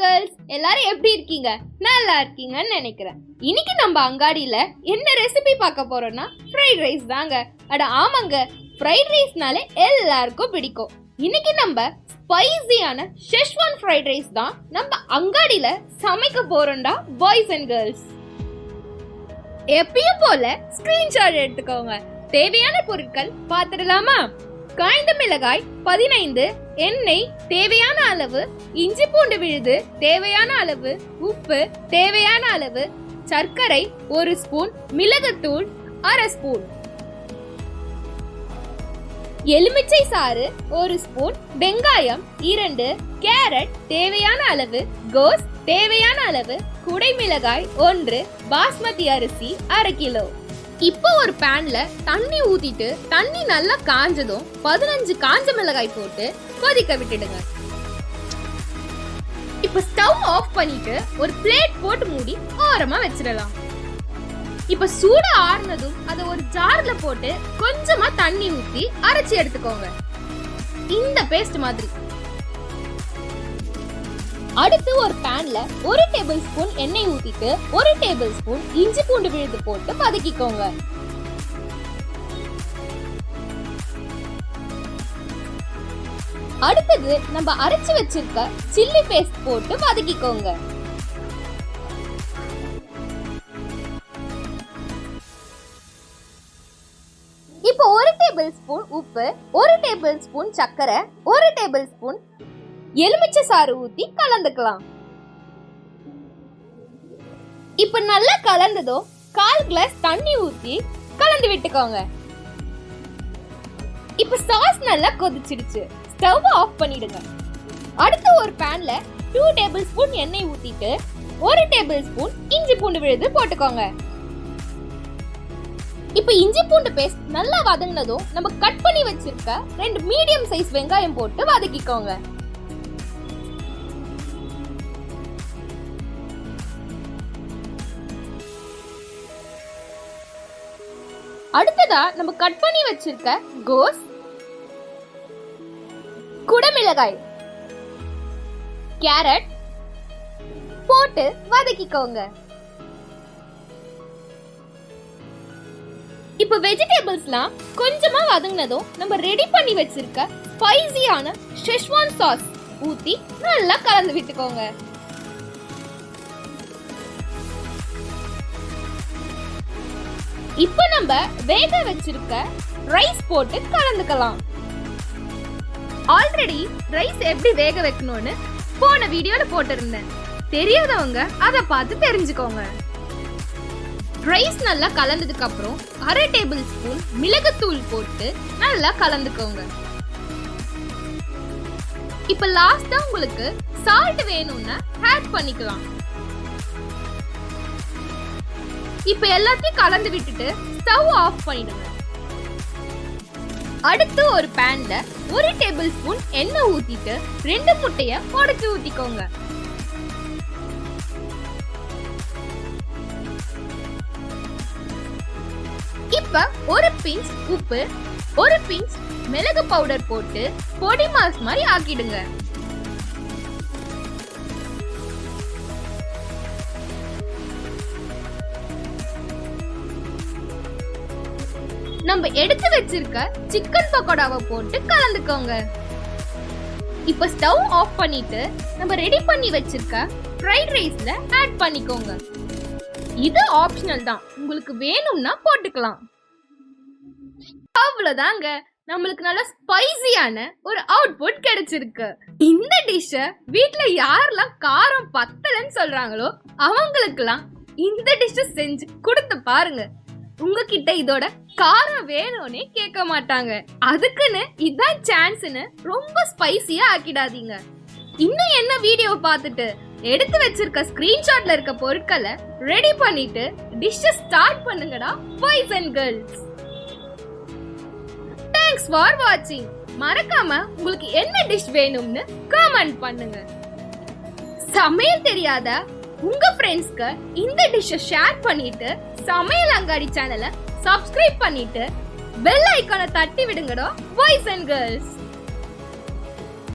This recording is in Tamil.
கேர்ள்ஸ் எல்லாரும் எப்படி இருக்கீங்க? நல்லா இருக்கீங்கன்னு நினைக்கிறேன். இன்னைக்கு நம்ம அங்காடியில என்ன ரெசிபி பார்க்க போறோம்னா ஃப்ரைட் ரைஸ் தாங்க. அட ஆமாங்க ஃப்ரைட் ரைஸ்னாலே எல்லாருக்கும் பிடிக்கும். இன்னைக்கு நம்ம ஸ்பைசியான ஷெஷ்வான் ஃப்ரைட் ரைஸ் தான் நம்ம அங்காடியில சமைக்க போறோம்டா பாய்ஸ் அண்ட் கேர்ள்ஸ் எப்பயும் போல ஸ்கிரீன்ஷாட் எடுத்துக்கோங்க. தேவையான பொருட்கள் பார்த்துடலாமா? காய்ந்த மிளகாய் பதினைந்து எண்ணெய் தேவையான அளவு இஞ்சி பூண்டு விழுது தேவையான அளவு உப்பு தேவையான அளவு சர்க்கரை ஒரு ஸ்பூன் மிளகுத்தூள் அரை ஸ்பூன். எலுமிச்சை சாறு ஒரு ஸ்பூன் வெங்காயம் இரண்டு கேரட் தேவையான அளவு கோஸ் தேவையான அளவு குடை மிளகாய் ஒன்று பாஸ்மதி அரிசி அரை கிலோ. இப்போ ஒரு பேன்ல தண்ணி ஊத்திட்டு தண்ணி நல்லா காஞ்சதும் பதினஞ்சு காஞ்ச மிளகாய் போட்டு கொதிக்க விட்டுடுங்க. இப்போ ஸ்டவ் ஆஃப் பண்ணிட்டு ஒரு பிளேட் போட்டு மூடி ஓரமா வச்சிடலாம். இப்ப சூடு ஆறுனதும் அதை ஒரு ஜார்ல போட்டு கொஞ்சமா தண்ணி ஊத்தி அரைச்சி எடுத்துக்கோங்க. இந்த பேஸ்ட் மாதிரி. அடுத்து ஒரு பேன்ல ஒரு டேபிள் ஸ்பூன் எண்ணெய் ஊத்திட்டு ஒரு டேபிள் ஸ்பூன் இஞ்சி பூண்டு விழுது போட்டு வதக்கிக்கோங்க. அடுத்தது நம்ம அரைச்சு வச்சிருக்க சில்லி பேஸ்ட் போட்டு வதக்கிக்கோங்க. இப்போ ஒரு டேபிள் ஸ்பூன் உப்பு ஒரு டேபிள் ஸ்பூன் சர்க்கரை ஒரு டேபிள் ஸ்பூன் எலுமிச்சை சாறு ஊத்தி கலந்துக்கலாம். இப்ப நல்லா கலந்ததும் கால் கிளாஸ் தண்ணி ஊத்தி கலந்து விட்டுக்கோங்க. இப்ப சாஸ் நல்லா கொதிச்சிடுச்சு. ஸ்டவ் ஆஃப் பண்ணிடுங்க. அடுத்து ஒரு பேன்ல டூ டேபிள் ஸ்பூன் எண்ணெய் ஊத்திட்டு ஒரு டேபிள் ஸ்பூன் இஞ்சி பூண்டு விழுது போட்டுக்கோங்க. இப்ப இஞ்சி பூண்டு பேஸ்ட் நல்லா வதங்கினதும் நம்ம கட் பண்ணி வச்சிருக்க ரெண்டு மீடியம் சைஸ் வெங்காயம் போட்டு வதக்கிக்கோங்க. அடுத்ததா நம்ம கட் பண்ணி வச்சிருக்க கோஸ் குடமிளகாய் கேரட் போட்டு வதக்கிக்கோங்க. இப்போ வெஜிடபிள்ஸ்லாம் கொஞ்சமா வதங்கினதும் நம்ம ரெடி பண்ணி வச்சிருக்க ஸ்பைசியான ஷெஷ்வான் சாஸ் ஊத்தி நல்லா கலந்து விட்டுக்கோங்க. இப்போ நம்ம வேக வச்சிருக்க ரைஸ் போட்டு கலந்துக்கலாம். ஆல்ரெடி ரைஸ் எப்படி வேக வைக்கணும்னு போன வீடியோல போட்டிருந்தேன். தெரியாதவங்க அதை பார்த்து தெரிஞ்சுக்கோங்க. ரைஸ் நல்லா கலந்ததுக்கு அப்புறம் அரை டேபிள் ஸ்பூன் மிளகுத்தூள் போட்டு நல்லா கலந்துக்கோங்க. இப்ப லாஸ்டா உங்களுக்கு சால்ட் வேணும்னா ஆட் பண்ணிக்கலாம். இப்ப எல்லாத்தையும் கலந்து விட்டுட்டு ஸ்டவ் ஆஃப் பண்ணிடுங்க. அடுத்து ஒரு பேன்ல ஒரு டேபிள் ஸ்பூன் எண்ணெய் ஊத்திட்டு ரெண்டு முட்டைய உடைச்சு ஊத்திக்கோங்க. இப்ப ஒரு பிஞ்ச் உப்பு ஒரு பிஞ்ச் மிளகு பவுடர் போட்டு பொடி மாஸ் மாதிரி ஆக்கிடுங்க. நம்ம எடுத்து வச்சிருக்க சிக்கன் பக்கோடாவை போட்டு கலந்துக்கோங்க. இப்ப ஸ்டவ் ஆஃப் பண்ணிட்டு நம்ம ரெடி பண்ணி வச்சிருக்க ஃப்ரைட் ரைஸ்ல ஆட் பண்ணிக்கோங்க. இது ஆப்ஷனல் தான். உங்களுக்கு வேணும்னா போட்டுக்கலாம். அவ்வளவுதாங்க. நம்மளுக்கு நல்ல ஸ்பைசியான ஒரு அவுட்புட் கிடைச்சிருக்கு. இந்த டிஷ்ஷ வீட்ல யாரெல்லாம் காரம் பத்தலன்னு சொல்றாங்களோ அவங்களுக்கெல்லாம் இந்த டிஷ்ஷ செஞ்சு கொடுத்து பாருங்க. உங்ககிட்ட இதோட காரம் வேணும்னே கேட்க மாட்டாங்க. அதுக்குன்னு இதான் சான்ஸ்னு ரொம்ப ஸ்பைசியா ஆக்கிடாதீங்க. இன்னும் என்ன வீடியோ பார்த்துட்டு எடுத்து வச்சிருக்க ஸ்கிரீன்ஷாட்ல இருக்க பொருட்களை ரெடி பண்ணிட்டு டிஷ்ஷை ஸ்டார்ட் பண்ணுங்கடா boys and girls thanks for வாட்சிங் மறக்காம உங்களுக்கு என்ன டிஷ் வேணும்னு கமெண்ட் பண்ணுங்க. சமையல் தெரியாத உங்க ஃப்ரெண்ட்ஸ்க்கு இந்த டிஷ்ஷை ஷேர் பண்ணிட்டு சமையல் அங்காடி சேனலை சப்ஸ்கிரைப் பண்ணிட்டு பெல் ஐக்கானை தட்டி விடுங்கடோ பாய்ஸ் அண்ட் கேர்ள்ஸ்